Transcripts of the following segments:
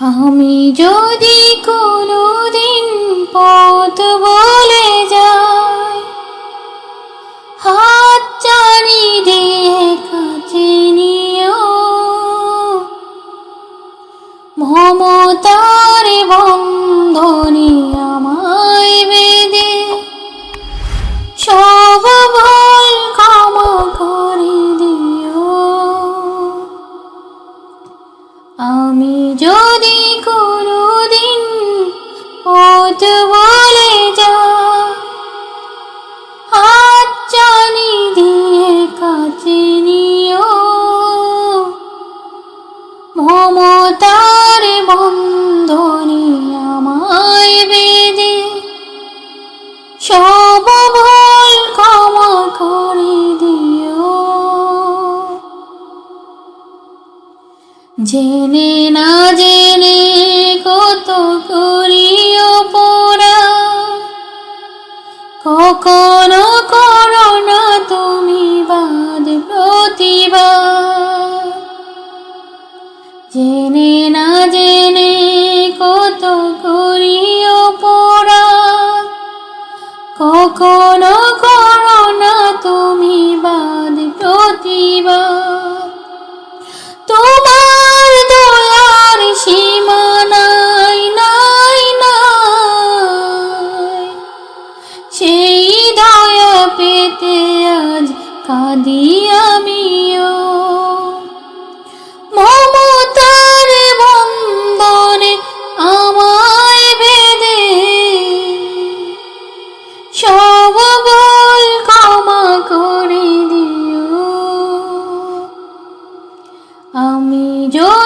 আমি যদি কোনোদিন পথ বলে পথ বলে হাত চালি দিয়ে সব ভুল ক্ষমা করে দিও। জেনে না জেনে কত করিও কখনো করো না তুমি বাদ প্রতিভা জেনে না জেনে কত করিও পোড়া কখনো কাঁদি আমিও মমতার বন্ধনে আমায় বেদে সব বল ক্ষমা করে দিও। আমি যদি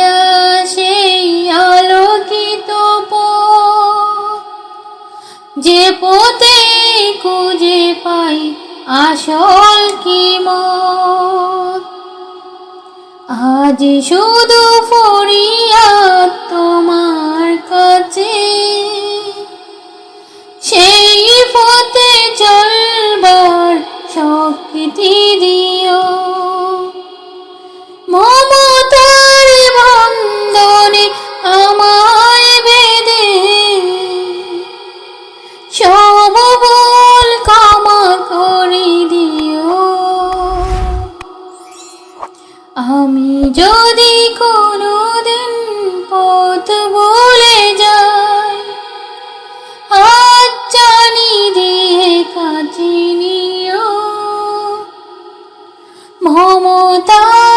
আসল কি আজ শুধু ফরিয়া তোমার কাছে। সেই পথে চলবার শক্তি দিও। মমতার আমি যদি কোনো দিন পথ বলে যাই হাত চানি দিয়ে কাছে নিও। বন্ধন